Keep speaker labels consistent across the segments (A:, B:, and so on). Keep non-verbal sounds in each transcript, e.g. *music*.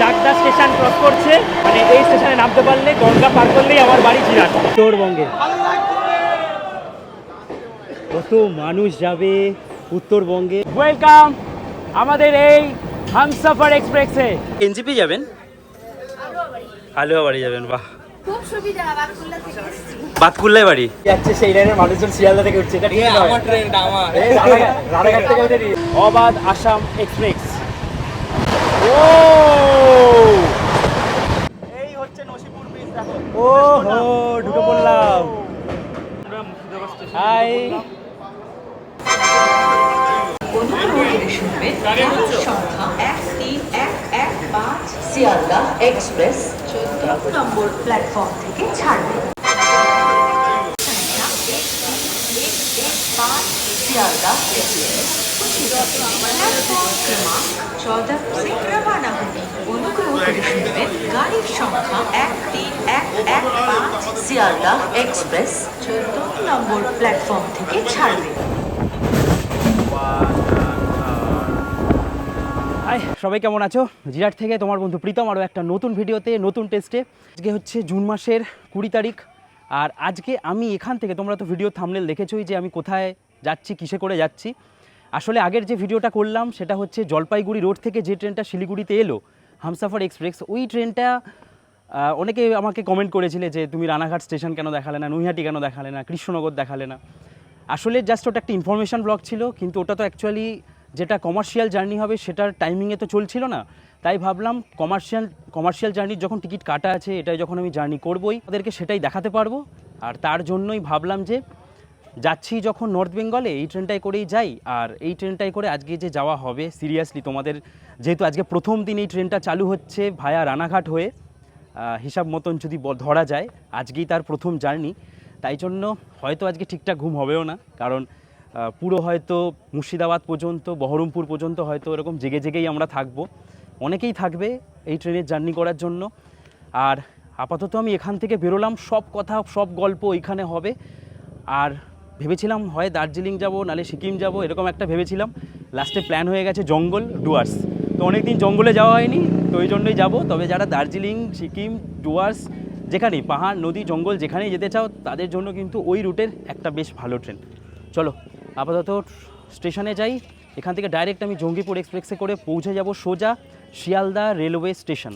A: Chakdah station cross করছে। মানে এই স্টেশনে নামতে পারলে গঙ্গা পার করলেই আমার বাড়ি জিরাট উত্তরবঙ্গে। কত মানুষ যাবে উত্তরবঙ্গে? ওয়েলকাম আমাদের এই হামসাফার এক্সপ্রেসে। এনজিপি যাবেন? আলুয়া বাড়ি যাবেন বাহ।
B: খুব সুবিধা
A: বাতকুল্লায় বাড়ি? যাচ্ছে সেই লাইনের মানুষজন শিয়ালদা থেকে উঠছে। এটা ঠিক আমার ট্রেন আমার। রানাঘাট থেকে অবাধ আসাম এক্সপ্রেস। ও এই হচ্ছে নসিপুর ব্রিজ দেখো ও হো ঢুকে পড়লাম হাই
C: সংখ্যা এক তিন এক এক পাঁচ শিয়ালদা এক্সপ্রেস চোদ্দ নম্বর প্ল্যাটফর্ম থেকে ছাড়বে সংখ্যা এক তিন এক এক পাঁচ শিয়ালদা एक्सप्रेस प्लेटफॉर्म क्रमांक चौदह से रवाना होगी অনুগ্রহ করে গাড়ির সংখ্যা এক তিন এক এক, পাঁচ এক্সপ্রেস, চোদ্দ নম্বর প্ল্যাটফর্ম থেকে ছাড়বে।
A: সবাই কেমন আছো? জিরাট থেকে তোমার বন্ধু প্রীতম আরও একটা নতুন ভিডিওতে, নতুন টেস্টে। আজকে হচ্ছে জুন মাসের কুড়ি তারিখ। আর আজকে আমি এখান থেকে, তোমরা তো ভিডিও থামনেল দেখেছোই যে আমি কোথায় যাচ্ছি, কিসে করে যাচ্ছি। আসলে আগের যে ভিডিওটা করলাম, সেটা হচ্ছে জলপাইগুড়ি রোড থেকে যে ট্রেনটা শিলিগুড়িতে এলো হামসাফার এক্সপ্রেস, ওই ট্রেনটা অনেকে আমাকে কমেন্ট করেছিলে যে তুমি রানাঘাট স্টেশন কেন দেখালে না, নৈহাটি কেন দেখালে না, কৃষ্ণনগর দেখালে না। আসলে জাস্ট ওটা একটা ইনফরমেশান ব্লগ ছিল, কিন্তু ওটা তো অ্যাকচুয়ালি যেটা কমার্শিয়াল জার্নি হবে সেটার টাইমিংয়ে তো চলছিল না। তাই ভাবলাম কমার্শিয়াল কমার্শিয়াল জার্নির যখন টিকিট কাটা আছে, এটাই যখন আমি জার্নি করবই, ওদেরকে সেটাই দেখাতে পারব। আর তার জন্যই ভাবলাম যে যাচ্ছি যখন নর্থ বেঙ্গলে এই ট্রেনটাই করেই যাই। আর এই ট্রেনটাই করে আজকে যে যাওয়া হবে সিরিয়াসলি তোমাদের, যেহেতু আজকে প্রথম দিন এই ট্রেনটা চালু হচ্ছে ভায়া রানাঘাট হয়ে হিসাব মতন যদি ধরা যায়, আজকেই তার প্রথম জার্নি। তাই জন্য হয়তো আজকে ঠিকঠাক ঘুম হবেও না, কারণ পুরো হয়তো মুর্শিদাবাদ পর্যন্ত, বহরমপুর পর্যন্ত হয়তো এরকম জেগে জেগেই আমরা থাকব। অনেকেই থাকবে এই ট্রেনের জার্নি করার জন্য। আর আপাতত আমি এখান থেকে বেরোলাম, সব কথা, সব গল্প এখানে হবে। আর ভেবেছিলাম হয় দার্জিলিং যাব, নালে সিকিম যাব, এরকম একটা ভেবেছিলাম। লাস্টে প্ল্যান হয়ে গেছে জঙ্গল, ডুয়ার্স। তো অনেকদিন জঙ্গলে যাওয়া হয়নি, তো ওই জন্যই যাব। তবে যারা দার্জিলিং, সিকিম, ডুয়ার্স, যেখানেই, পাহাড়, নদী, জঙ্গল, যেখানেই যেতে চাও, তাদের জন্য কিন্তু ওই রুটের একটা বেশ ভালো ট্রেন। চলো, আপাতত স্টেশনে যাই। এখান থেকে ডাইরেক্ট আমি জঙ্গিপুর এক্সপ্রেসে করে পৌঁছে যাব সোজা শিয়ালদা রেলওয়ে স্টেশন।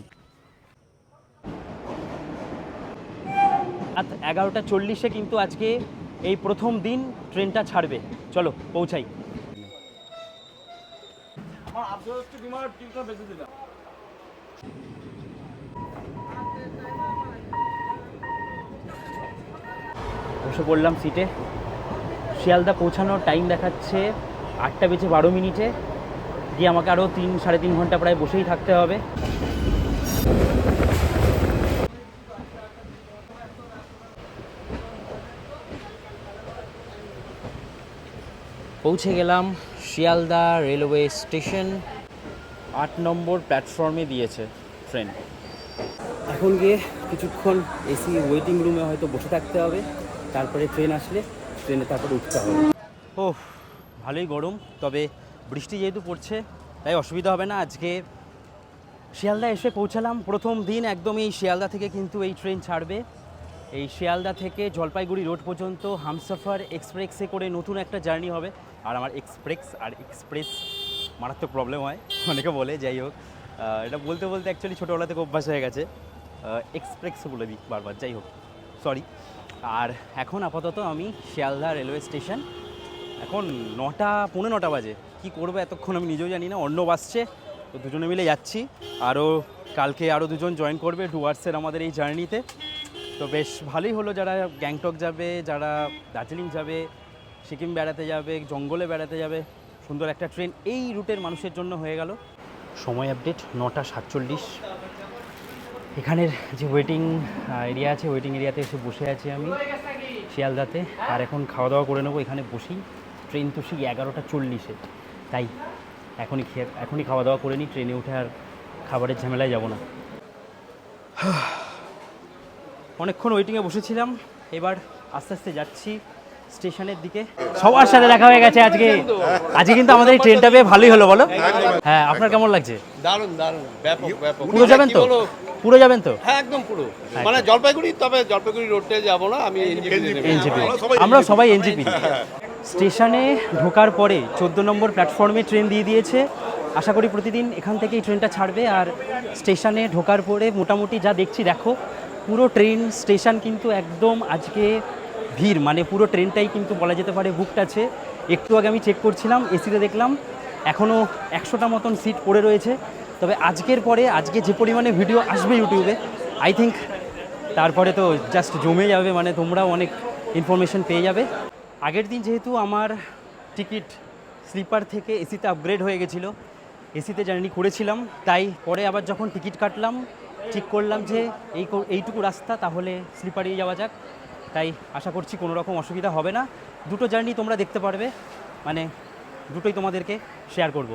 A: রাত এগারোটা চল্লিশে কিন্তু আজকে এই প্রথম দিন ট্রেনটা ছাড়বে। চলো পৌঁছাই। বসে পড়লাম সিটে। শিয়ালদা পৌঁছানোর টাইম দেখাচ্ছে আটটা বেজে বারো মিনিটে। দিয়ে আমাকে আরও তিন সাড়ে তিন ঘণ্টা প্রায় বসেই থাকতে হবে। পৌঁছে গেলাম শিয়ালদা রেলওয়ে স্টেশন। আট নম্বর প্ল্যাটফর্মে দিয়েছে ট্রেন। এখন গিয়ে কিছুক্ষণ এসি ওয়েটিং রুমে হয়তো বসে থাকতে হবে। তারপরে ট্রেন আসলে ট্রেনে তারপরে উঠতে হবে। ও ভালোই গরম। তবে বৃষ্টি যেহেতু পড়ছে তাই অসুবিধা হবে না। আজকে শিয়ালদা এসে পৌঁছালাম। প্রথম দিন একদম এই শিয়ালদা থেকে কিন্তু এই ট্রেন ছাড়বে। এই শিয়ালদা থেকে জলপাইগুড়ি রোড পর্যন্ত হামসফার এক্সপ্রেসে করে নতুন একটা জার্নি হবে। আর আমার এক্সপ্রেস আর এক্সপ্রেস মারাত্মক প্রবলেম হয়। অনেকে বলে, যাই হোক। এটা বলতে বলতে অ্যাকচুয়ালি ছোটোবেলা থেকে অভ্যাস হয়ে গেছে। এক্সপ্রেস বলে দিই বারবার, যাই হোক। সরি আর এখন আপাতত আমি শিয়ালদা রেলওয়ে স্টেশন এখন নটা, পৌনে নটা বাজে। কি করব এতক্ষণ আমি নিজেও জানি না, অন্য বাসছে তো দুজনে মিলে যাচ্ছি। আরও কালকে আরও দুজন জয়েন করবে ডুয়ার্সের আমাদের এই জার্নিতে তো। বেশ ভালোই হলো যারা গ্যাংটক যাবে, যারা দার্জিলিং যাবে। সিকিম বেড়াতে যাবে, জঙ্গলে বেড়াতে যাবে, সুন্দর একটা ট্রেন এই রুটের মানুষের জন্য হয়ে গেল। সময় আপডেট নটা সাতচল্লিশ। এখানের যে ওয়েটিং এরিয়া আছে ওয়েটিং এরিয়াতে এসে বসে আছি আমি, শিয়ালদাতে। আর এখন খাওয়া দাওয়া করে নেব, এখানে বসেই। ট্রেন তো সেই এগারোটা চল্লিশে। তাই এখনই খেয়ে, এখনই খাওয়া দাওয়া করে নিই ট্রেনে উঠে আর খাবারের ঝামেলায় যাব না। *sighs* অনেকক্ষণ ওয়েটিংয়ে বসেছিলাম, এবার আস্তে আস্তে যাচ্ছি। স্টেশনের দিকে। সবার সাথে দেখা হয়ে গেছে আজকে। আজকে কিন্তু আমাদের এই ট্রেনটা পেয়ে ভালোই হলো বলো? হ্যাঁ আপনার কেমন লাগছে?
D: দারুণ দারুণ ব্যাপক ব্যাপক।
A: পুরো যাবেন তো? পুরো যাবেন তো?
D: হ্যাঁ একদম পুরো। মানে জলপাইগুড়ি তবে জলপাইগুড়ি রোডে যাব না আমি এনজিপি
A: এনজিপি আমরা সবাই এনজিপি। স্টেশনে ঢোকার পরে চোদ্দ নম্বর প্ল্যাটফর্মে ট্রেন দিয়ে দিয়েছে। আশা করি প্রতিদিন এখান থেকেই ট্রেনটা ছাড়বে। আর স্টেশনে ঢোকার পরে মোটামুটি যা দেখছি দেখো পুরো ট্রেন স্টেশন কিন্তু একদম আজকে ভিড় মানে পুরো ট্রেনটাই কিন্তু বলা যেতে পারে বুকড আছে। একটু আগে আমি চেক করছিলাম এসিতে দেখলাম এখনও একশোটা মতন সিট পড়ে রয়েছে। তবে আজকের পরে, আজকে যে পরিমাণে ভিডিও আসবে ইউটিউবে আই থিঙ্ক তারপরে তো জাস্ট জমে যাবে মানে তোমরাও অনেক ইনফরমেশন পেয়ে যাবে। আগের দিন যেহেতু আমার টিকিট স্লিপার থেকে এসিতে আপগ্রেড হয়ে গেছিল এসিতে জার্নি করেছিলাম, তাই পরে আবার যখন টিকিট কাটলাম, ঠিক করলাম যে এই এইটুকু রাস্তা, তাহলে স্লিপারেই যাওয়া যাক। তাই আশা করছি কোনো রকম অসুবিধা হবে না। দুটো জার্নি তোমরা দেখতে পারবে মানে দুটোই তোমাদেরকে শেয়ার করব।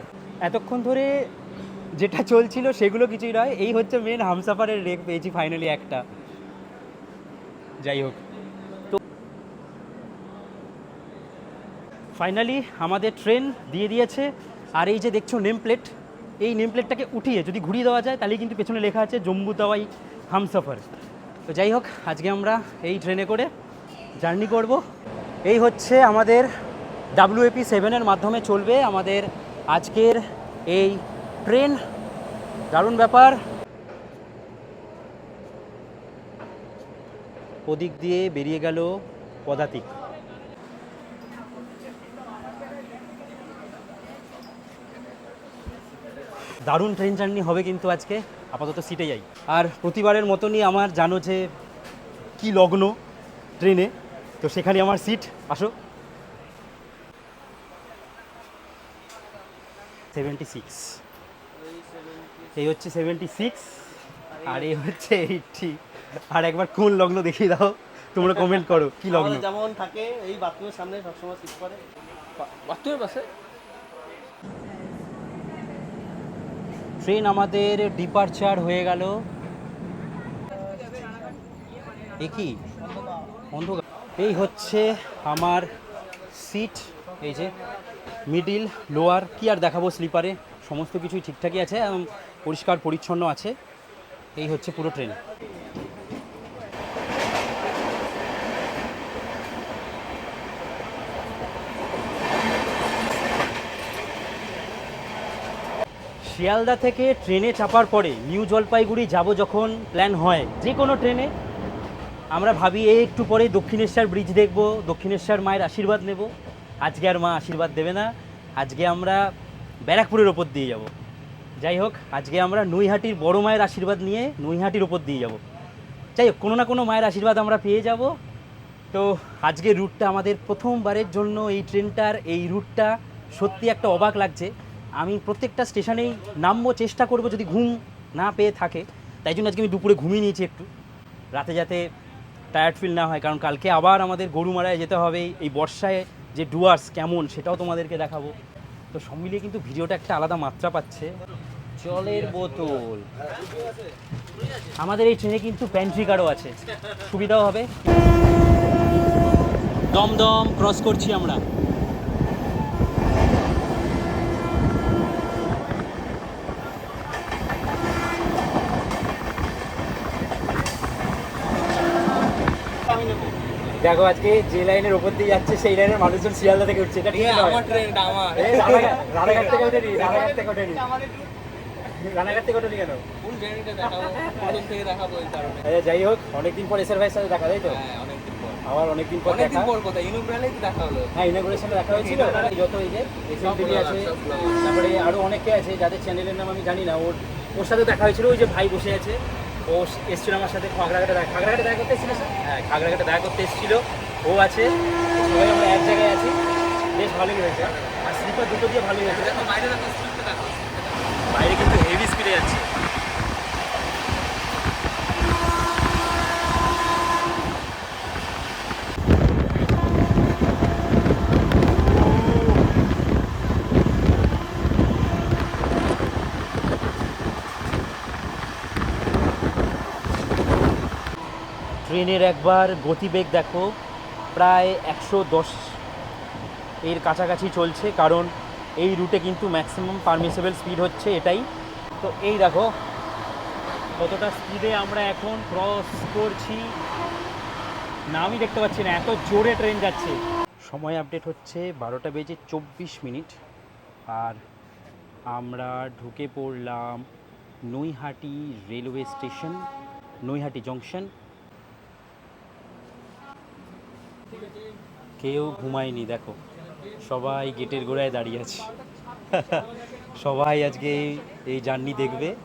A: এতক্ষণ ধরে যেটা চলছিল সেগুলো কিছুই নয়, এই হচ্ছে মেন হামসাফারের রেক পেয়েছি ফাইনালি একটা। যাই হোক। তো ফাইনালি আমাদের ট্রেন দিয়ে দিয়েছে, আর এই যে দেখছ নেম প্লেট এই নেম প্লেটটাকে উঠিয়ে যদি ঘুরিয়ে দেওয়া যায় তাহলে কিন্তু পেছনে লেখা আছে জম্বু তাওয়াই হামসফর। তো যাই হোক, আজকে আমরা এই ট্রেনে করে জার্নি করব। এই হচ্ছে আমাদের ডাব্লিউএপি সেভেনের মাধ্যমে চলবে আমাদের আজকের এই ট্রেন দারুণ ব্যাপার। ওদিক দিয়ে বেরিয়ে গেল পদাতিক। দারুণ ট্রেন জার্নি হবে কিন্তু আজকে। আপাতত সিটে যাই। আর প্রতিবারের মতনই আমার জানো যে কি লগ্ন ট্রেনে তো সেখানে আমার সিট আসো। সেভেন্টি সিক্স এই হচ্ছে সেভেন্টি সিক্স আর এই হচ্ছে এইটটি আর একবার কোন লগ্ন দেখিয়ে দাও। তোমরা কমেন্ট করো কি লগ্ন?
D: যেমন থাকে এই বাথরুমের সামনে সবসময় সিট করে বাথরুমের পাশে?
A: ট্রেন আমাদের ডিপারচার হয়ে গেল। কি? এই হচ্ছে আমার সিট, এই যে মিডিল, লোয়ার, কি আর দেখাবো স্লিপারে? সমস্ত কিছুই ঠিকঠাকই আছে এবং পরিষ্কার পরিচ্ছন্ন আছে। এই হচ্ছে পুরো ট্রেন। শিয়ালদা থেকে ট্রেনে চাপার পরে নিউ জলপাইগুড়ি যাব যখন প্ল্যান হয়, যে কোনো ট্রেনে। আমরা ভাবি এই একটু পরে দক্ষিণেশ্বর ব্রিজ দেখব, দক্ষিণেশ্বর মায়ের আশীর্বাদ নেব। আজকে আর মা আশীর্বাদ দেবে না। আজকে আমরা ব্যারাকপুরের ওপর দিয়ে যাব। যাই হোক, আজকে আমরা নৈহাটির বড় মায়ের আশীর্বাদ নিয়ে নৈহাটির ওপর দিয়ে যাব। যাই হোক, কোনো না কোনো মায়ের আশীর্বাদ আমরা পেয়ে যাব। তো আজকে রুটটা আমাদের প্রথমবারের জন্য এই ট্রেনটার এই রুটটা সত্যি একটা অবাক লাগছে। আমি প্রত্যেকটা স্টেশনেই নামবো, চেষ্টা করব যদি ঘুম না পেয়ে থাকে। তাই জন্য আজকে আমি দুপুরে ঘুমিয়ে নিয়েছি একটু। রাতে যাতে টায়ার্ড ফিল না হয়, কারণ কালকে আবার আমাদের গরুমারায় যেতে হবে। এই বর্ষায় যে ডুয়ার্স কেমন সেটাও তোমাদেরকে দেখাবো। তো সব মিলিয়ে কিন্তু ভিডিওটা একটা আলাদা মাত্রা পাচ্ছে। জলের বোতল। আমাদের এই ট্রেনে কিন্তু প্যান্ট্রি কার্ডও আছে। সুবিধাও হবে। দমদম ক্রস করছি আমরা। দেখো আজকে যে লাইনের ওপর দিয়ে যাচ্ছে সেই লাইনের মানুষজন শিয়ালদা থেকে উঠছে। এটা ঠিক
D: আমার ট্রেনটা আমার।
A: রানাঘাট- থেকে ওঠেনি রানাঘাট থেকে ওঠেনি। রানাঘাট থেকে কেন? আচ্ছা, যাই হোক অনেকদিন পর এসআর ভাইয়ের সাথে দেখা তাই তো?
D: হ্যাঁ অনেকদিন পর।
A: আমার অনেকদিন পর
D: অনেকদিন
A: দেখা।
D: পর কথা ইনুগ্রালেই দেখা হলো।
A: হ্যাঁ ইনাগুরেশনে দেখা হয়েছিল। যত এই যে এসএমটিভি আছে তারপরে আরও অনেকে আছে যাদের চ্যানেলের নাম আমি জানি না ওর ওর সাথে দেখা হয়েছিল ওই যে ভাই বসে আছে। ও এসেছিল আমার সাথে খাগড়াঘাটে দেখা খাগড়াঘাটে দেখা করতে এসেছিল হ্যাঁ খাগড়াঘাটে দেখা করতে এসেছিল। ও আছে। সবাই আমরা এক জায়গায় আছি। বেশ ভালোই হয়েছে আর স্লিপার দুটো দিয়ে ভালোই হয়েছে
D: বাইরে
A: কিন্তু হেভি স্পিডে যাচ্ছে। ট্রেনের একবার গতিবেগ দেখো, প্রায় একশো দশ এর কাছাকাছি চলছে, কারণ এই রুটে কিন্তু ম্যাক্সিমাম পারমিসেবল স্পিড হচ্ছে এটাই। তো এই দেখো, কতটা স্পিডে আমরা এখন ক্রস করছি। নামই দেখতে পাচ্ছি না, এত জোরে ট্রেন যাচ্ছে। সময় আপডেট হচ্ছে বারোটা বেজে চব্বিশ মিনিট, আর আমরা ঢুকে পড়লাম Naihati railway station, Naihati junction কেউ ঘুমায়নি দেখো। সবাই গেটের গোড়ায় দাঁড়িয়ে আছে। সবাই আজকে এই- জার্নি দেখবে।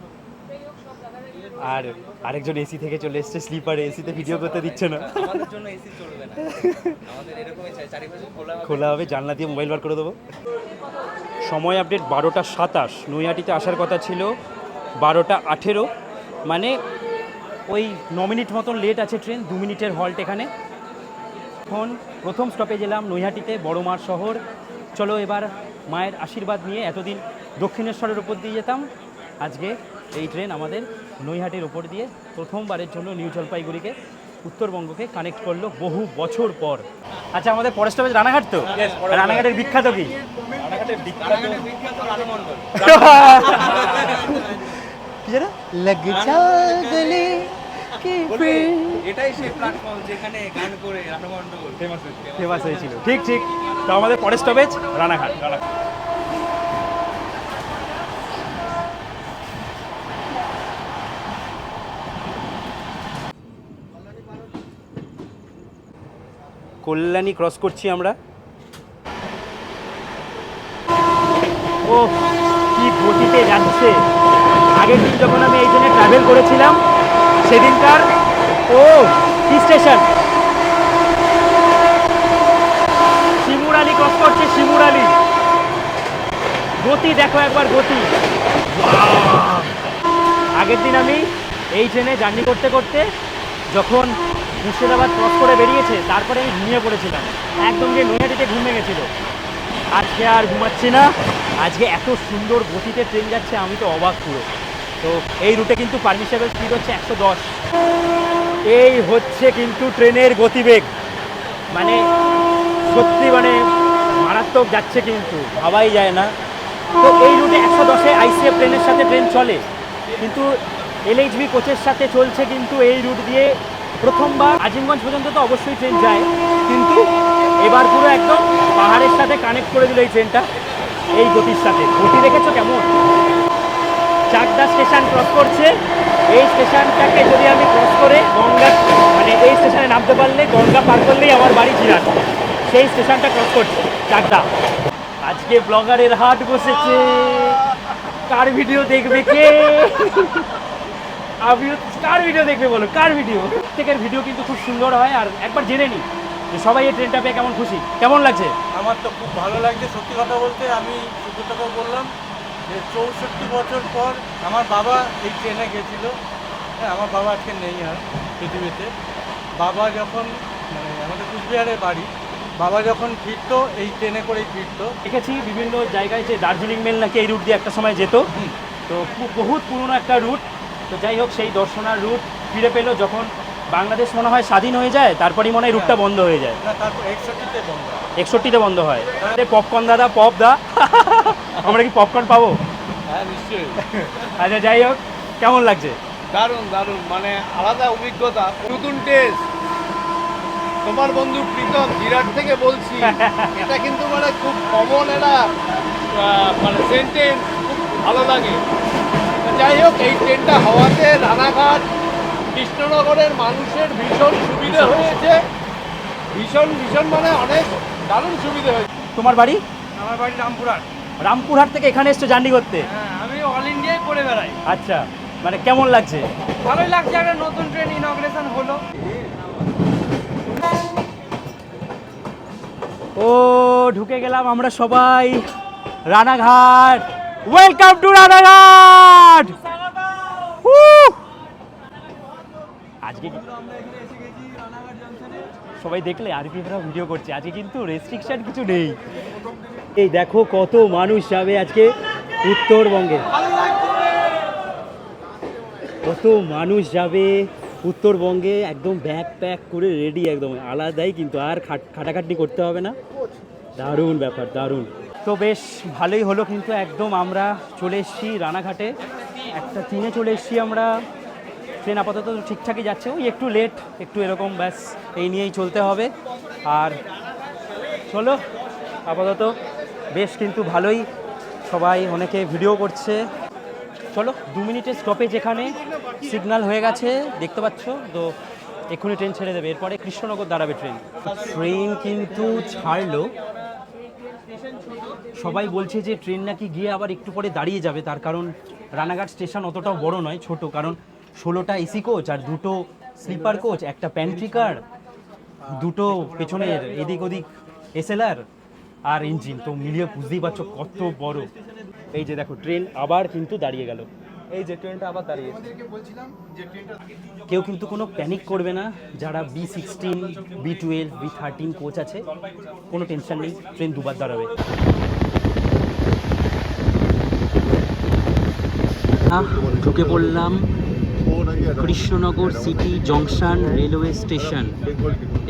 A: আর আরেকজন এসি থেকে চলে এসছে স্লিপারে এসিতে ভিডিও করতে দিচ্ছে না।
E: আমাদের জন্য এসি চলবে না। আমাদের এরকমই চাই চারিপাশে খোলা
A: খোলা হবে জানলা দিয়ে মোবাইল বার করে দেবো। সময় আপডেট বারোটা সাতাশ। নৈহাটিতে আসার কথা ছিল বারোটা আঠেরো। মানে ওই ন মিনিট মতন লেট আছে ট্রেন দু মিনিটের হল্ট এখানে। এখন প্রথম স্টপেজ এলাম নৈহাটিতে বড় মার শহর। চলো এবার মায়ের আশীর্বাদ নিয়ে এতদিন দক্ষিণেশ্বরের উপর দিয়ে যেতাম। আজকে এই ট্রেন আমাদের নৈহাটির ওপর দিয়ে প্রথমবারের জন্য নিউ জলপাইগুড়িকে উত্তরবঙ্গকে কানেক্ট করল বহু বছর পর। আচ্ছা আমাদের পরের স্টপেজ রানাঘাট তো? রানাঘাটের বিখ্যাত কি? জানো *laughs* কি
E: এটাই সেই প্ল্যাটফর্ম যেখানে গান করে রানমণ্ডল ফেমাস
A: ফেমাস হয়েছিল। ঠিক ঠিক। তো আমাদের পরের স্টপেজ রানাঘাট। রানাঘাট কল্যাণী ক্রস করছি আমরা। ও কি গতিতে যাচ্ছে। আগের দিন যখন আমি এই জন্য ট্রাভেল করেছিলাম সেদিনকার, ও, কি স্টেশন? শিমুরালি ক্রস করছে শিমুরালি গতি দেখো একবার, গতি। আগের দিন আমি এই ট্রেনে জার্নি করতে করতে যখন মুর্শিদাবাদ ক্রস করে বেরিয়েছে, তারপরে আমি ঘুমিয়ে পড়েছিলাম। একদম যে নৈহাটিতে ঘুমিয়ে গেছিল আজকে আর ঘুমাচ্ছি না। আজকে এত সুন্দর গতিতে ট্রেন যাচ্ছে, আমি তো অবাক পুরো। তো এই রুটে কিন্তু পারমিশেবল স্পিড হচ্ছে একশো দশ। এই হচ্ছে কিন্তু ট্রেনের গতিবেগ। মানে সত্যি মানে মারাত্মক যাচ্ছে কিন্তু, ভাবাই যায় না। তো এই রুটে একশো দশে আইসিএফ ট্রেনের সাথে ট্রেন চলে। কিন্তু এলএইচবি কোচের সাথে চলছে কিন্তু এই রুট দিয়ে প্রথমবার। আজিমগঞ্জ পর্যন্ত তো অবশ্যই ট্রেন যায়। কিন্তু এবার পুরো একদম পাহাড়ের সাথে কানেক্ট করে দিল এই ট্রেনটা। এই গতির সাথে। গতি দেখেছ কেমন? চাকদা স্টেশন ক্রস করছে। এই স্টেশনটাকে যদি আমি ক্রস করে গঙ্গা মানে এই স্টেশনে নামতে পারলে গঙ্গা পার করলেই আমার বাড়ি জিরাট সেই স্টেশনটা ক্রস করছে, চাকদা। আজকে ব্লগারের হাট বসেছে। কার ভিডিও দেখবে কে? আমিও কার ভিডিও দেখবে বলো? কার ভিডিও প্রত্যেকের ভিডিও কিন্তু খুব সুন্দর হয়, আর একবার জেনে নিই যে সবাই এই ট্রেনটা পেয়ে কেমন খুশি। কেমন লাগছে?
F: আমার তো খুব ভালো লাগছে। সত্যি কথা বলতে আমি সুব্রতকে বললাম। যে চৌষট্টি বছর পর আমার বাবা এই ট্রেনে গেছিল। হ্যাঁ আমার বাবা আজকে নেই আর পৃথিবীতে। বাবা যখন মানে আমাদের কুচবিহারের বাড়ি বাবা যখন ফিরতো এই ট্রেনে করেই ফিরতো।
A: দেখেছি বিভিন্ন জায়গায় যে দার্জিলিং মেল নাকি এই রুট দিয়ে একটা সময় যেত। তো খুব বহুত পুরনো একটা রুট তো যাই হোক সেই দর্শনার রুট ফিরে পেল যখন বাংলাদেশ মনে হয় স্বাধীন হয়ে যায় তারপরেই মনে হয় রুটটা বন্ধ হয়ে যায়।
F: একষট্টিতে বন্ধ
A: একষট্টিতে বন্ধ হয়। পপকর্ন দাদা পপ দা। *laughs* আমরা কি পপকর্ন পাবো?
D: হ্যাঁ নিশ্চয়ই।
A: আচ্ছা যাই হোক কেমন লাগছে?
D: দারুণ দারুণ। মানে আলাদা অভিজ্ঞতা নতুন টেস্ট তোমার বন্ধু প্রীতম বিরাট থেকে বলছি এটা কিন্তু মানে খুব কমন আহ, মানে সেন্টেন্স খুব ভালো লাগে। যাই হোক এই ট্রেনটা হওয়াতে রানাঘাট কৃষ্ণনগরের মানুষের ভীষণ সুবিধা হয়েছে। ভীষণ ভীষণ মানে অনেক দারুণ সুবিধা হয়েছে।
A: তোমার বাড়ি?
F: আমার বাড়ি রামপুরহাট।
A: রামপুরহাট থেকে এখানে এসছো জার্নি করতে?
F: হ্যাঁ আমি অল ইন্ডিয়ায় করে বেড়াই।
A: আচ্ছা মানে কেমন লাগছে?
F: ভালোই লাগছে একটা নতুন ট্রেন ইনগ্রেশন হলো।
A: ও ঢুকে গেলাম আমরা সবাই। রানাঘাট। Welcome to Ranaghat! আজকে সবাই দেখলে আরপিএফরা ভিডিও করছে। আজকে কিন্তু রেস্ট্রিকশন কিছু নেই। এই দেখো কত মানুষ যাবে আজকে উত্তরবঙ্গে। কত মানুষ যাবে উত্তরবঙ্গে, একদম ব্যাগ প্যাক করে রেডি একদম। আলাদাই কিন্তু আর খাট খাটাখাটনি করতে হবে না। দারুণ ব্যাপার, দারুণ। তো বেশ, ভালোই হলো কিন্তু একদম আমরা চলে এসেছি রানাঘাটে। একটা ট্রেনে চলে এসেছি আমরা। ট্রেন আপাতত ঠিকঠাকই যাচ্ছে। ওই একটু লেট একটু এরকম, ব্যাস, এই নিয়েই চলতে হবে। আর চলো, আপাতত বেশ কিন্তু ভালোই সবাই অনেকে ভিডিও করছে। চলো, দু মিনিটের স্টপেজ এখানে সিগন্যাল হয়ে গেছে, দেখতে পাচ্ছ? তো এক্ষুনি ট্রেন ছেড়ে দেবে। এরপরে কৃষ্ণনগর দাঁড়াবে ট্রেন ট্রেন কিন্তু ছাড়লো। সবাই বলছে যে ট্রেন নাকি গিয়ে আবার একটু পরে দাঁড়িয়ে যাবে। তার কারণ রানাঘাট স্টেশন অতটাও বড় নয়, ছোট। কারণ ষোলোটা এসি কোচ আর দুটো স্লিপার কোচ একটা প্যান্ট্রি কার দুটো পেছনের এদিক ওদিক এসএলআর আর ইঞ্জিন তো মিলিয়ে বুঝতেই পারছ কত বড়। এই যে দেখো ট্রেন আবার কিন্তু দাঁড়িয়ে গেল।
E: এই যে ট্রেনটা আবার দাঁড়িয়ে
A: কেউ কিন্তু কোনো প্যানিক করবে না যারা B sixteen B twelve B thirteen coach আছে কোনো টেনশন নেই ট্রেন দুবার দাঁড়াবে। ঢুকে পড়লাম Krishnanagar city junction railway station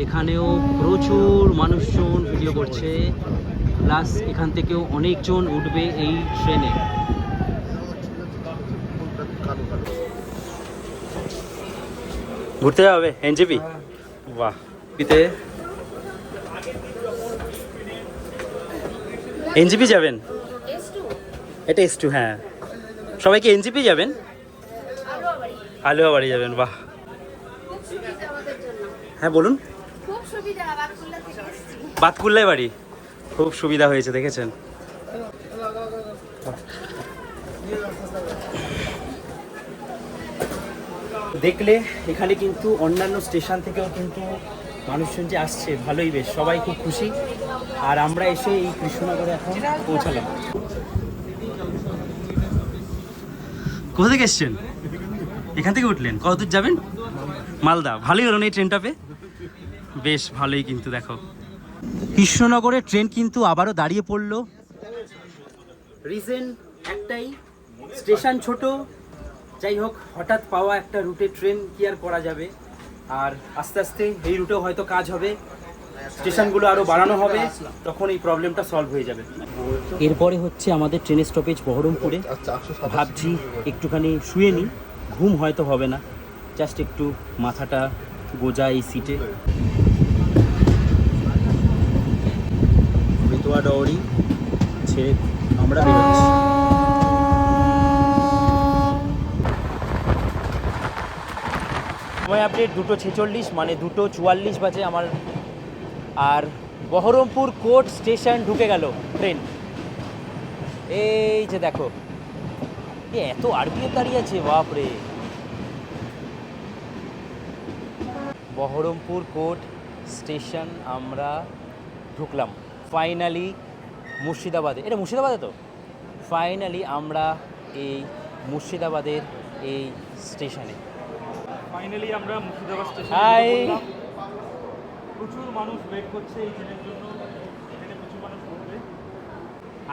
A: এখানেও প্রচুর মানুষজন ভিডিও করছে। প্লাস এখান থেকেও অনেকজন উঠবে এই ট্রেনে। ঘুরতে যাবে এনজেপি? বাহ। পিতে এনজিপি যাবেন? এটা এস টু হ্যাঁ। সবাইকে এনজিপি যাবেন? আলুয়া বাড়ি যাবেন বাহ। হ্যাঁ বলুন। বাতকুল্লায় বাড়ি? খুব সুবিধা হয়েছে দেখেছেন? দেখলে এখানে কিন্তু অন্যান্য স্টেশন থেকেও কিন্তু মানুষজন যে আসছে ভালোই বেশ সবাই খুব খুশি। আর আমরা এসে এই কৃষ্ণনগরে এখন পৌঁছালাম। কোথা থেকে এসছেন? এখান থেকে উঠলেন? কত দূর যাবেন? মালদা। ভালোই হলো না এই ট্রেনটা পেয়ে বেশ ভালোই কিন্তু দেখো। কৃষ্ণনগরের ট্রেন কিন্তু আবারও দাঁড়িয়ে পড়ল। রিজন একটাই স্টেশন ছোট। যাই হোক হঠাৎ পাওয়া একটা রুটে ট্রেন কি আর করা যাবে? আর আস্তে আস্তে এই রুটেও হয়তো কাজ হবে। স্টেশনগুলো আরও বাড়ানো হবে তখন এই প্রবলেমটা সলভ হয়ে যাবে। এরপরে হচ্ছে আমাদের ট্রেনের স্টপেজ বহরমপুরে। ভাবছি একটুখানি শুয়ে নিই ঘুম হয়তো হবে না। জাস্ট একটু মাথাটা গোজা এই সিটে বেতোয়া ডওরি ছেড়ে আমরা বেরোচ্ছি। সময় আপডেট দুটো ছেচল্লিশ মানে দুটো চুয়াল্লিশ বাজে আমার। আর বহরমপুর কোর্ট স্টেশন ঢুকে গেল, ট্রেন। এই যে দেখো, এ এত আরপিএফ দাঁড়িয়ে আছে, বাপরে। বহরমপুর কোর্ট স্টেশন আমরা ঢুকলাম। ফাইনালি মুর্শিদাবাদে। এটা মুর্শিদাবাদে তো? ফাইনালি আমরা এই মুর্শিদাবাদের এই স্টেশনে।
F: ফাইনালি আমরা মুর্শিদাবাদ স্টেশন
A: হাই।
F: প্রচুর মানুষ ওয়েট করছে এই ট্রেনের জন্য। এখানে প্রচুর মানুষ উঠবে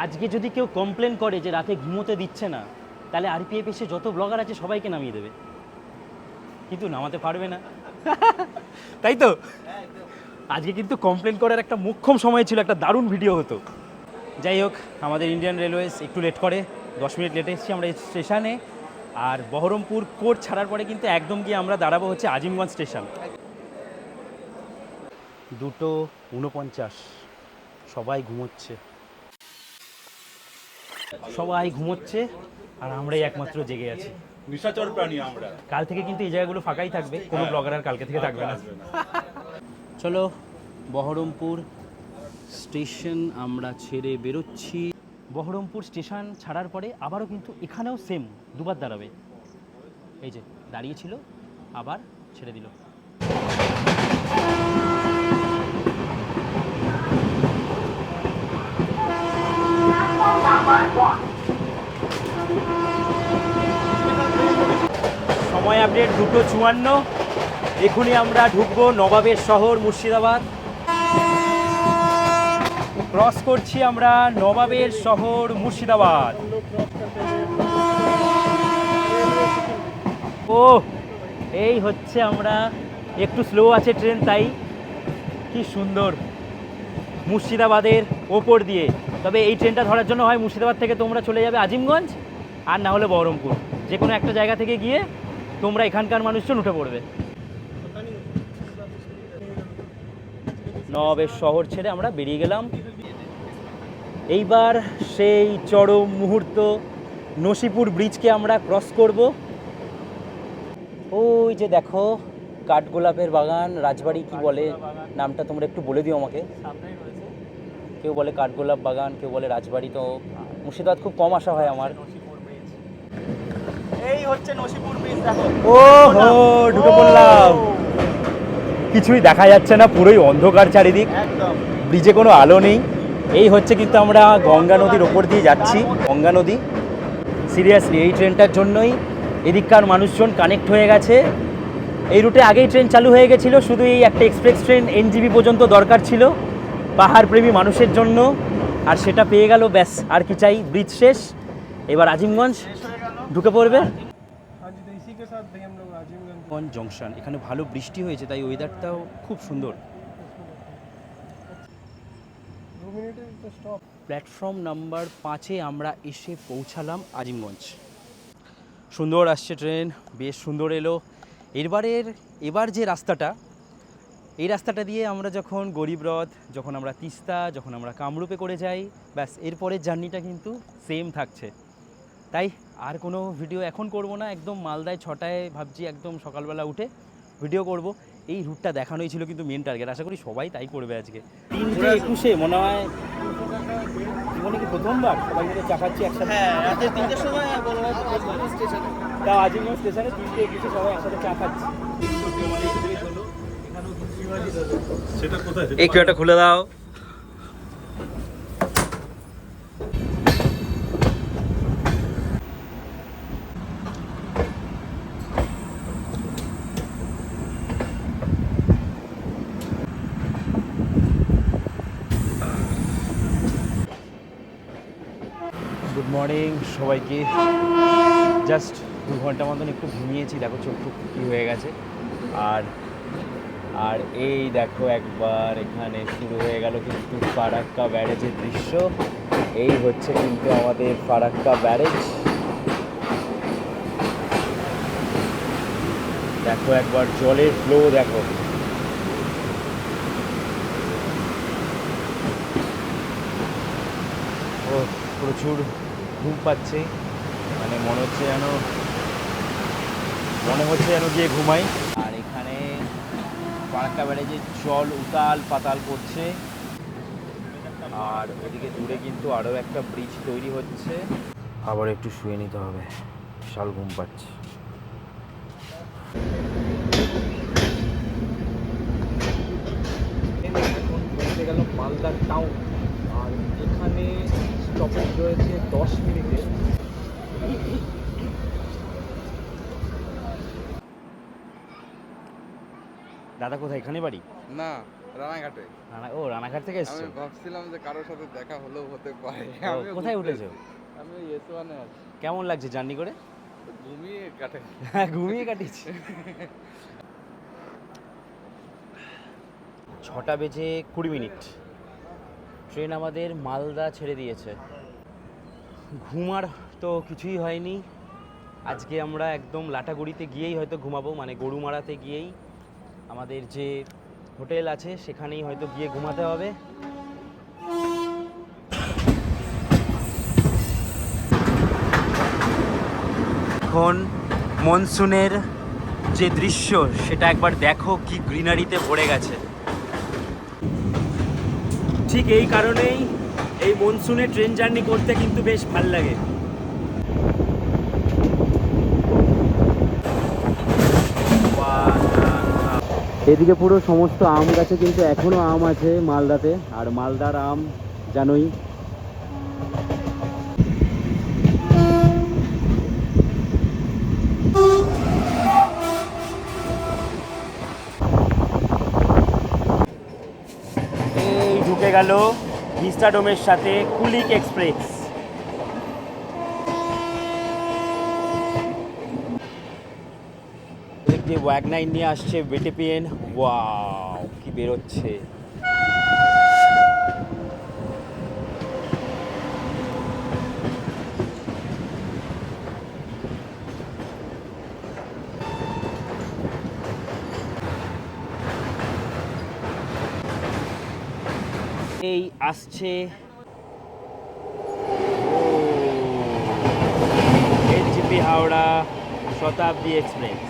A: আজকে যদি কেউ কমপ্লেন করে যে রাতে ঘুমোতে দিচ্ছে না তাহলে আরপিএফ এসে যত ব্লগার আছে সবাইকে নামিয়ে দেবে। কিন্তু নামাতে পারবে না। তাই তো? আজকে কিন্তু কমপ্লেন করার একটা মুখ্যম সময় ছিল একটা দারুণ ভিডিও হতো। যাই হোক আমাদের ইন্ডিয়ান রেলওয়েজ একটু লেট করে দশ মিনিট লেটে এসেছি আমরা এই স্টেশনে আর বহরমপুর কোর্ট ছাড়ার পরে কিন্তু একদম গিয়ে আমরা দাঁড়াবো হচ্ছে আজিমগঞ্জ স্টেশন দুটো উনপঞ্চাশ সবাই ঘুমোচ্ছে। সবাই ঘুমোচ্ছে আর আমরাই একমাত্র জেগে আছি।
F: নিশাচর প্রাণী আমরা।
A: কাল থেকে কিন্তু এই জায়গাগুলো ফাঁকাই থাকবে কোনো ব্লগার আর কালকে থেকে থাকবে না। চলো, বহরমপুর স্টেশন আমরা ছেড়ে বেরোচ্ছি। বহরমপুর স্টেশন ছাড়ার পরে আবারও কিন্তু এখানেও সেম দুবার দাঁড়াবে। এই যে, দাঁড়িয়েছিল, আবার ছেড়ে দিল। সময় আপডেট দুটো চুয়ান্ন। এখনই আমরা ঢুকবো নবাবের শহর, মুর্শিদাবাদ। ক্রস করছি আমরা নবাবের শহর, মুর্শিদাবাদ। ও এই হচ্ছে আমরা, একটু স্লো আছে ট্রেন তাই। কি সুন্দর। মুর্শিদাবাদের ওপর দিয়ে। তবে এই ট্রেনটা ধরার জন্য হয় মুর্শিদাবাদ থেকে তোমরা চলে যাবে আজিমগঞ্জ, আর না হলে বহরমপুর। যে কোনো একটা জায়গা থেকে গিয়ে তোমরা এখানকার মানুষজন উঠে পড়বে। নবের শহর ছেড়ে আমরা বেরিয়ে গেলাম। এইবার সেই চরম মুহূর্ত নসিপুর ব্রিজকে আমরা ক্রস করব। ওই যে দেখো কাঠগোলাপের বাগান রাজবাড়ি কি বলে? নামটা তোমরা একটু বলে দিও আমাকে। কেউ বলে কাঠগোলাপ বাগান কেউ বলে রাজবাড়ি তো মুর্শিদাবাদ খুব কম আসা হয় আমার।
E: এই হচ্ছে নসিপুর ব্রিজ দেখো।
A: ও হো কিছুই দেখা যাচ্ছে না পুরোই অন্ধকার চারিদিক। ব্রিজে কোনো আলো নেই। এই হচ্ছে কিন্তু আমরা গঙ্গা নদীর ওপর দিয়ে যাচ্ছি। গঙ্গা নদী সিরিয়াসলি এই ট্রেনটার জন্যই। এদিককার মানুষজন কানেক্ট হয়ে গেছে। এই রুটে আগেই ট্রেন চালু হয়ে গেছিল শুধু এই একটা এক্সপ্রেস ট্রেন এনজিবি পর্যন্ত দরকার ছিল। পাহাড়প্রেমী মানুষের জন্য। আর সেটা পেয়ে গেল ব্যাস আর কি চাই ব্রিজ শেষ। এবার আজিমগঞ্জ ঢুকে পড়বে। গঞ্জ জংশন? এখানে ভালো বৃষ্টি হয়েছে তাই ওয়েদারটাও খুব সুন্দর। প্ল্যাটফর্ম নাম্বার পাঁচে আমরা এসে পৌঁছালাম আজিমগঞ্জ। সুন্দর আসছে ট্রেন বেশ সুন্দর এলো। এবারের এবার যে রাস্তাটা এই রাস্তাটা দিয়ে আমরা যখন গরিবরথ যখন আমরা তিস্তা যখন আমরা কামরূপে করে যাই ব্যাস এরপরের জার্নিটা কিন্তু সেম থাকছে। তাই আর কোনো ভিডিও এখন করব না একদম মালদায় ছটায় ভাবছি একদম সকালবেলা উঠে ভিডিও করব। এই রুটটা দেখানোই ছিল কিন্তু মেন টার্গেট আশা করি সবাই তাই করবে আজকে। তিনটে একুশে মনে হয় জীবনে কি প্রথমবার? সবাই মিলে চাকাচ্ছি একসাথে।
E: হ্যাঁ
A: তাও আজিমগঞ্জ স্টেশনে তিনটে একুশে সবাই একসাথে চা খাচ্ছি এই একটা খুলে দাও। সবাইকে। জাস্ট দু ঘণ্টা মতন একটু ঘুমিয়েছি, দেখো চোখ টুক কি হয়ে গেছে। আর আর এই দেখো একবার এখানে শুরু হয়ে গেল কিন্তু ফারাক্কা ব্যারেজের দৃশ্য। এই হচ্ছে কিন্তু আমাদের ফারাক্কা ব্যারেজ। দেখো একবার জলের ফ্লো দেখো। প্রচুর ঘুম পাচ্ছে মানে মনে হচ্ছে যেন মনে হচ্ছে যেন গিয়ে ঘুমাই। আর এখানে ফারাক্কা ব্যারেজের জল উতাল পাতাল করছে। আর ওদিকে দূরে কিন্তু আরও একটা ব্রিজ তৈরি হচ্ছে। আবার একটু শুয়ে নিতে হবে বিশাল ঘুম পাচ্ছে। এখন মালদা টাউন দাদা কোথায়? এখানে বাড়ি?
G: না রানাঘাটে।
A: রানা ও রানাঘাট থেকে এসছো?
G: আমি ভাবছিলাম যে কারোর সাথে দেখা হলেও হতে পারে।
A: ও,
G: আমিও
A: কোথায় উঠেছো?
G: আমি ওই আছি।
A: কেমন লাগছে জার্নি করে?
G: ঘুমিয়ে কাটে।
A: হ্যাঁ ঘুমিয়ে কাটিয়েছি। *laughs* ছটা বেজে কুড়ি মিনিট। ট্রেন আমাদের মালদা ছেড়ে দিয়েছে। ঘুমার তো কিছুই হয়নি। আজকে আমরা একদম লাটাগুড়িতে গিয়েই হয়তো ঘুমাবো মানে গরুমারাতে গিয়েই। আমাদের যে হোটেল আছে, সেখানেই হয়তো গিয়ে ঘুমাতে হবে। এখন মনসুনের যে দৃশ্য, সেটা একবার দেখো কি গ্রিনারিতে ভরে গেছে। ঠিক এই কারণেই এই মনসুনে ট্রেন জার্নি করতে কিন্তু বেশ ভালো লাগে। এদিকে পুরো সমস্ত আম গাছে কিন্তু এখনও আম আছে মালদাতে আর মালদার আম জানোই। এই ঢুকে গেল। ভিস্টাডোমের সাথে কুলিক এক্সপ্রেস। ওয়াগনাইন নিয়ে আসছে বেটেপিএন ওয়াও কি বেরোচ্ছে। এই আসছে। এনজিপি হাওড়া শতাব্দী এক্সপ্রেস।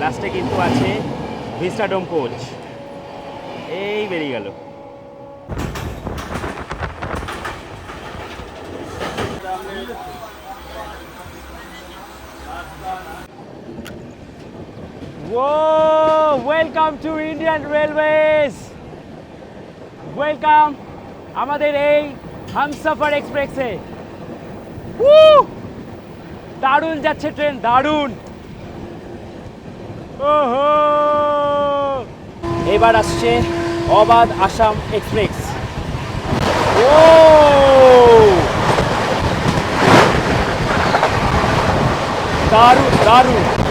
A: লাস্টে কিন্তু আছে ভিস্টাডোম কোচ। এই বেরিয়ে গেল। Welcome to Indian Railways welcome আমাদের এই হামসফার এক্সপ্রেসে দারুণ যাচ্ছে ট্রেন দারুণ। ওহো! এবার আসছে অবাধ আসাম এক্সপ্রেস ও! দারুণ দারুণ।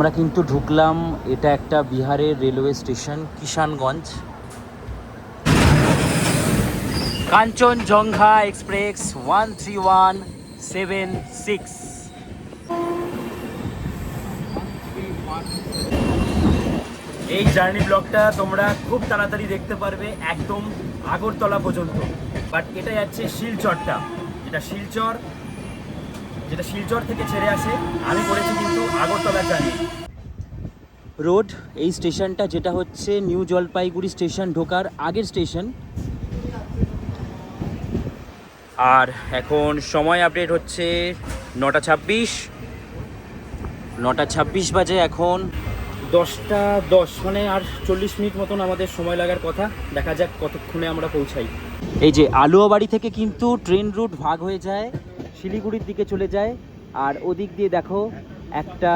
A: আমরা কিন্তু ঢুকলাম, এটা একটা বিহারের railway station, Kishanganj. Kanchenjunga express one three one seven six. এই জার্নি ব্লগটা তোমরা খুব তাড়াতাড়ি দেখতে পারবে একদম আগরতলা পর্যন্ত। বাট এটা যাচ্ছে শিলচরটা। যেটা শিলচর যেটা শিলচর থেকে ছেড়ে আসে আমি করেছি কিন্তু আগরতলা জার্নি রোড এই স্টেশনটা যেটা হচ্ছে নিউ জলপাইগুড়ি স্টেশন ঢোকার আগের স্টেশন। আর এখন সময় আপডেট হচ্ছে নটা ছাব্বিশ। নটা ছাব্বিশ বাজে এখন। দশটা দশ মানে আর চল্লিশ মিনিট মতন আমাদের সময় লাগার কথা। দেখা যাক কতক্ষণে আমরা পৌঁছাই। এই যে আলুয়াবাড়ি থেকে কিন্তু ট্রেন রুট ভাগ হয়ে যায়। শিলিগুড়ির দিকে চলে যায়। আর ওদিক দিয়ে দেখো, একটা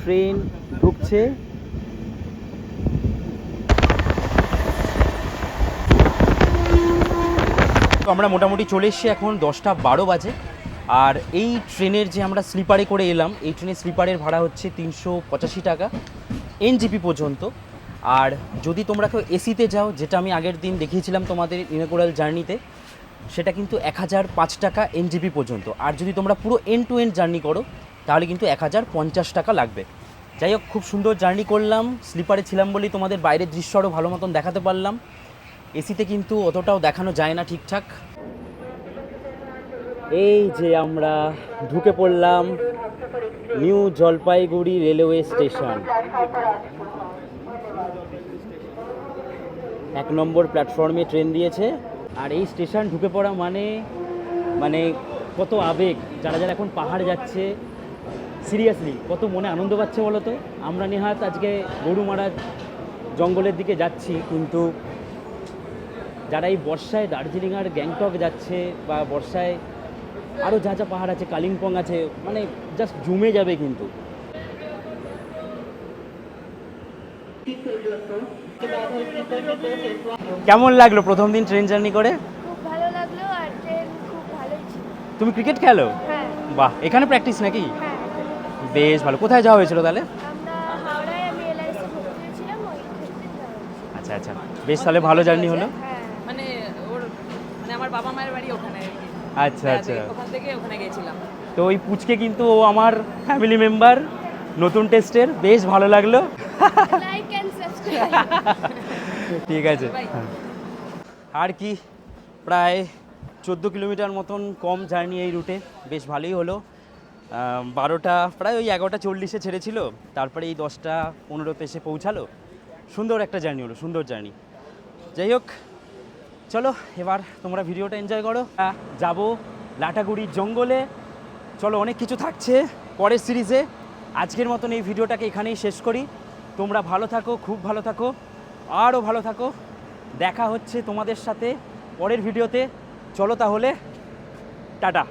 A: ট্রেন ঢুকছে। তো আমরা মোটামুটি চলে এসেছি এখন দশটা বারো বাজে। আর এই ট্রেনের যে আমরা স্লিপারে করে এলাম, এই ট্রেনের স্লিপারের ভাড়া হচ্ছে তিনশো পঁচাশি টাকা, এনজিপি পর্যন্ত। আর যদি তোমরা কেউ এসিতে যাও, যেটা আমি আগের দিন দেখিয়েছিলাম তোমাদের ইনকোরাল জার্নিতে সেটা কিন্তু এক হাজার পাঁচ টাকা এনজিপি পর্যন্ত। আর যদি তোমরা পুরো এন টু এন্ড জার্নি করো, তাহলে কিন্তু এক হাজার পঞ্চাশ টাকা লাগবে। যাই হোক, খুব সুন্দর জার্নি করলাম স্লিপারে ছিলাম বলেই তোমাদের বাইরের দৃশ্য আরও ভালো মতন দেখাতে পারলাম। এসিতে কিন্তু অতটাও দেখানো যায় না ঠিকঠাক। এই যে আমরা ঢুকে পড়লাম নিউ জলপাইগুড়ি রেলওয়ে স্টেশন এক নম্বর প্ল্যাটফর্মে ট্রেন দিয়েছে। আর এই স্টেশন ঢুকে পড়া মানে মানে কত আবেগ, যারা যারা এখন পাহাড় যাচ্ছে। সিরিয়াসলি কত মনে আনন্দ পাচ্ছে বলো তো? আমরা নেহাত আজকে গরুমারা জঙ্গলের দিকে যাচ্ছি, কিন্তু যারা এই বর্ষায় দার্জিলিং আর গ্যাংটক যাচ্ছে বা বর্ষায় আরও যা যা পাহাড় আছে, কালিম্পং আছে মানে জাস্ট জমে যাবে কিন্তু। কেমন লাগল প্রথম দিন ট্রেন জার্নি করে?
B: খুব ভালো লাগল আর ট্রেন খুব ভালোই ছিল।
A: তুমি ক্রিকেট খেলো?
B: হ্যাঁ।
A: বাহ এখানে প্র্যাকটিস নাকি?
B: হ্যাঁ
A: বেশ ভালো। কোথায় যাওয়া হয়েছিল তাহলে। আচ্ছা আচ্ছা। বেশ তাহলে ভালো জার্নি হলো।
B: হ্যাঁ।
H: মানে ওর মানে আমার বাবা মায়ের বাড়ি ওখানে
A: আচ্ছা আচ্ছা।
H: ওখান থেকে ওখানে গেছিলাম।
A: তো ওই পুচকে কিন্তু ও আমার ফ্যামিলি মেম্বার নতুন টেস্টের বেশ ভালো লাগল। *laughs* ঠিক আছে। আর কি, প্রায় চোদ্দ কিলোমিটার মতন কম জার্নি এই রুটে। বেশ ভালোই হলো। বারোটা, প্রায় ওই এগারোটা চল্লিশে ছেড়েছিল। তারপরে এই দশটা পনেরোতে এসে পৌঁছালো। সুন্দর একটা জার্নি হলো, সুন্দর জার্নি। যাই হোক, চলো এবার তোমরা ভিডিওটা এনজয় করো। যাব লাটাগুড়ির জঙ্গলে। চলো, অনেক কিছু থাকছে পরের সিরিজে আজকের মতন এই ভিডিওটাকে এখানেই শেষ করি। তোমরা ভালো থাকো, খুব ভালো থাকো, আরও ভালো থাকো। দেখা হচ্ছে তোমাদের সাথে পরের ভিডিওতে। চলো তাহলে, টাটা।